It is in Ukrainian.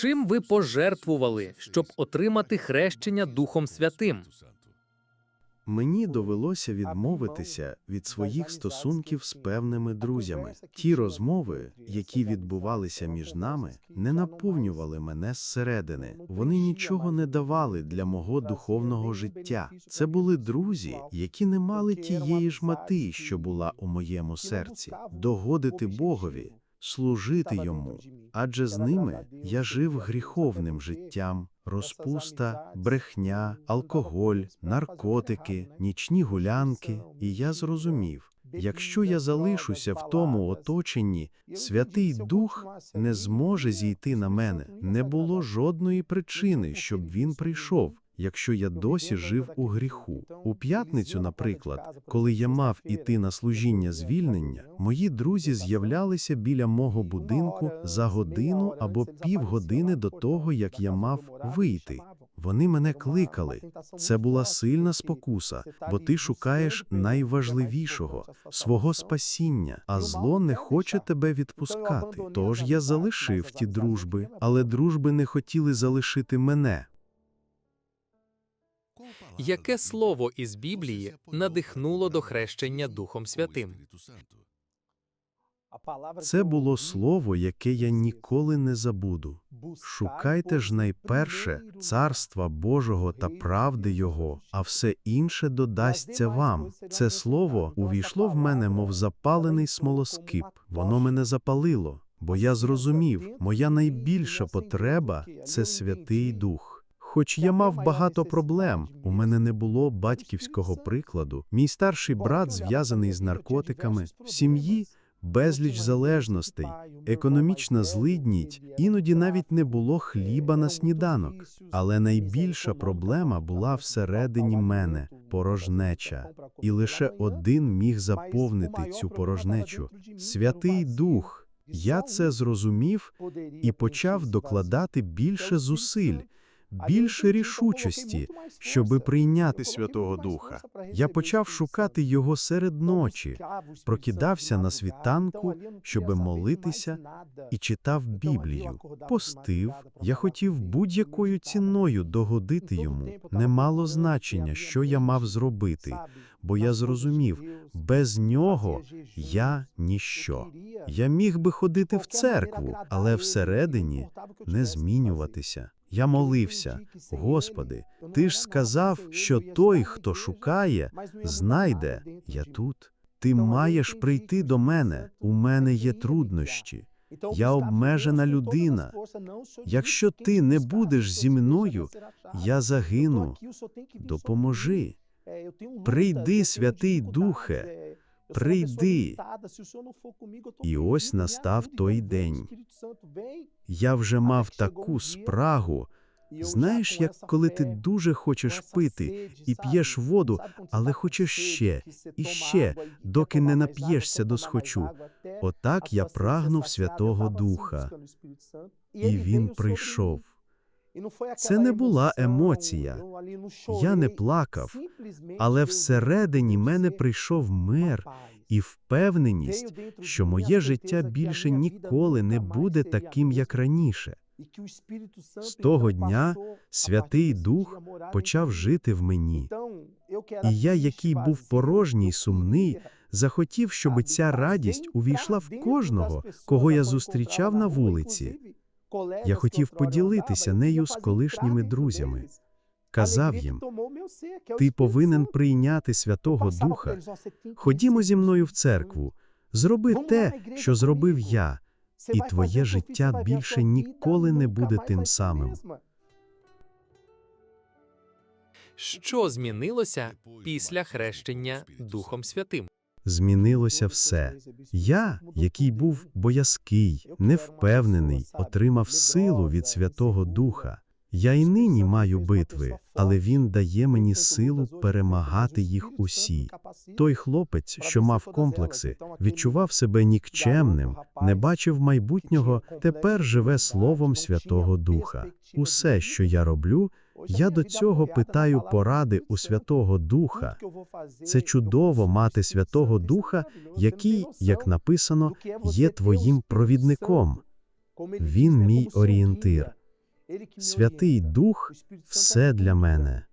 Чим ви пожертвували, щоб отримати хрещення Духом Святим? Мені довелося відмовитися від своїх стосунків з певними друзями. Ті розмови, які відбувалися між нами, не наповнювали мене зсередини. Вони нічого не давали для мого духовного життя. Це були друзі, які не мали тієї ж мети, що була у моєму серці догодити Богові, служити йому. Адже з ними я жив гріховним життям, розпуста, брехня, алкоголь, наркотики, нічні гулянки, і я зрозумів. Якщо я залишуся в тому оточенні, Святий Дух не зможе зійти на мене. Не було жодної причини, щоб він прийшов, якщо я досі жив у гріху. У п'ятницю, наприклад, коли я мав іти на служіння звільнення, мої друзі з'являлися біля мого будинку за годину або півгодини до того, як я мав вийти. Вони мене кликали. Це була сильна спокуса, бо ти шукаєш найважливішого свого спасіння, а зло не хоче тебе відпускати. Тож я залишив ті дружби, але дружби не хотіли залишити мене. Яке слово із Біблії надихнуло до хрещення Духом Святим? Це було слово, яке я ніколи не забуду. Шукайте ж найперше царства Божого та правди Його, а все інше додасться вам. Це слово увійшло в мене, мов запалений смолоскип. Воно мене запалило, бо я зрозумів, моя найбільша потреба це Святий Дух. Хоч я мав багато проблем, у мене не було батьківського прикладу. Мій старший брат зв'язаний з наркотиками в сім'ї. Безліч залежностей, економічна злидніть, іноді навіть не було хліба на сніданок. Але найбільша проблема була всередині мене порожнеча, і лише один міг заповнити цю порожнечу Святий Дух. Я це зрозумів і почав докладати більше зусиль. Більше рішучості, щоби прийняти Святого Духа. Я почав шукати його серед ночі, прокидався на світанку, щоби молитися, і читав Біблію. Постив, я хотів будь-якою ціною догодити йому. Не мало значення, що я мав зробити, бо я зрозумів, без нього я ніщо. Я міг би ходити в церкву, але всередині не змінюватися. Я молився, Господи, Ти ж сказав, що той, хто шукає, знайде. Я тут. Ти маєш прийти до мене. У мене є труднощі. Я обмежена людина. Якщо ти не будеш зі мною, я загину. Допоможи. Прийди, Святий Духе, прийди. І ось настав той день. Я вже мав таку спрагу. Знаєш, як коли ти дуже хочеш пити і п'єш воду, але хочеш ще і ще, доки не нап'єшся до схочу. Отак я прагнув Святого Духа, і він прийшов. Це не була емоція. Я не плакав, але всередині мене прийшов мир і впевненість, що моє життя більше ніколи не буде таким, як раніше. З того дня Святий Дух почав жити в мені. І я, який був порожній сумний, захотів, щоб ця радість увійшла в кожного, кого я зустрічав на вулиці. Я хотів поділитися нею з колишніми друзями. Казав їм, ти повинен прийняти Святого Духа. Ходімо зі мною в церкву, зроби те, що зробив я, і твоє життя більше ніколи не буде тим самим. Що змінилося після хрещення Духом Святим? Змінилося все. Я, який був боязкий, невпевнений, отримав силу від Святого Духа. Я й нині маю битви, але він дає мені силу перемагати їх усі. Той хлопець, що мав комплекси, відчував себе нікчемним, не бачив майбутнього, тепер живе словом Святого Духа. Усе, що я роблю, я до цього питаю поради у Святого Духа. Це чудово мати Святого Духа, який, як написано, є твоїм провідником. Він мій орієнтир. Святий Дух все для мене.